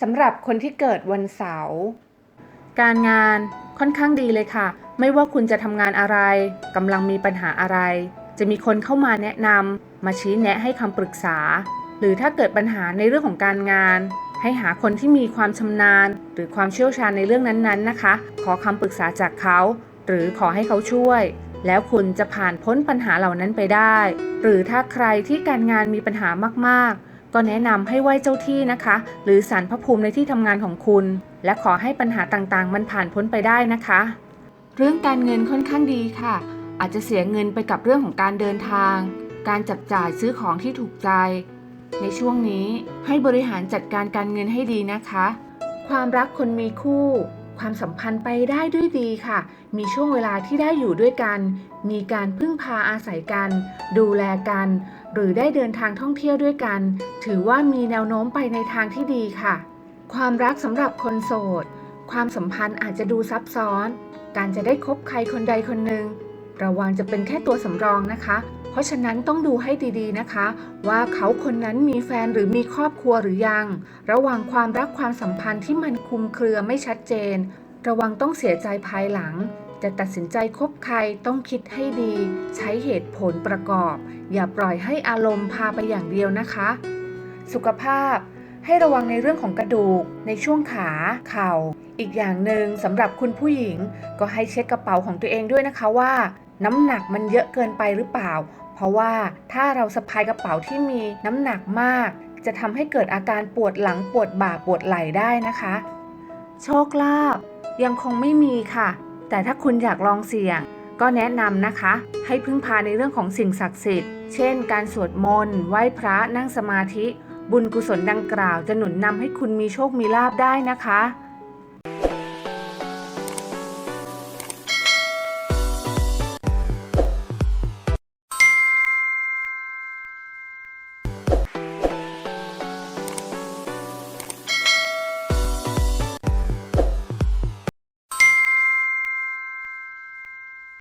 สำหรับคนที่เกิดวันเสาร์การงานค่อนข้างดีเลยค่ะ ไม่ว่าคุณจะทำงานอะไรกำลังมีปัญหาอะไร จะมีคนเข้ามาแนะนำมาชี้แนะให้คำปรึกษา หรือถ้าเกิดปัญหาในเรื่องของการงาน ให้หาคนที่มีความชำนาญ หรือความเชี่ยวชาญในเรื่องนั้นๆนะคะ ขอคำปรึกษาจากเขา หรือขอให้เขาช่วย แล้วคุณจะผ่านพ้นปัญหาเหล่านั้นไปได้ หรือถ้าใครที่การงานมีปัญหามากๆ ก็แนะนำให้ไหว้เจ้าที่นะคะ หรือสารพระภูมิในที่ทำงานของคุณ และขอให้ปัญหาต่างๆ มันผ่านพ้นไปได้นะคะ เรื่องการเงินค่อนข้างดีค่ะ อาจจะเสียเงินไปกับเรื่องของการเดินทาง การจับจ่ายซื้อของที่ถูกใจ ในช่วงนี้ให้บริหารจัดการการเงินให้ดีนะคะ ความรักคนมีคู่ ความสัมพันธ์ไปได้ด้วยดีค่ะ มีช่วงเวลาที่ได้อยู่ด้วยกัน มีการพึ่งพาอาศัยกัน ดูแลกัน หรือได้เดินทางท่องเที่ยวด้วยกัน ถือว่ามีแนวโน้มไปในทางที่ดีค่ะ ความรักสำหรับคนโสด ความสัมพันธ์อาจจะดูซับซ้อน การจะได้คบใครคนใดคนหนึ่งระวังจะเป็นแค่ตัวสำรองนะคะ ราะฉะนั้นต้องดูให้ดีๆนะคะ ว่าเขาคนนั้นมีแฟนหรือมีครอบครัวหรือยัง ระหว่างความรักความสัมพันธ์ที่มันคลุมเครือไม่ชัดเจน ระวังต้องเสียใจภายหลังจะตัดสินใจคบใครต้องคิดให้ดี ใช้เหตุผลประกอบ อย่าปล่อยให้อารมณ์พาไปอย่างเดียวนะคะ สุขภาพ ให้ระวังในเรื่องของกระดูก ในช่วงขาเข่า อีกอย่างหนึ่งสำหรับคุณผู้หญิง ก็ให้เช็คกระเป๋าของตัวเองด้วยนะคะว่า น้ำหนักมันเยอะเกินไปหรือเปล่า เพราะว่าถ้าเราสะพายกระเป๋าที่มีน้ำหนักมาก จะทำให้เกิดอาการปวดหลังปวดบ่าปวดไหล่ได้นะคะ โชคลาภยังคงไม่มีค่ะ แต่ถ้าคุณอยากลองเสี่ยง ก็แนะนำนะคะ ให้พึ่งพาในเรื่องของสิ่งศักดิ์สิทธิ์ เช่น การสวดมนต์ไหว้พระนั่งสมาธิ บุญกุศลดังกล่าว จะหนุนนำให้คุณมีโชคมีลาภได้นะคะ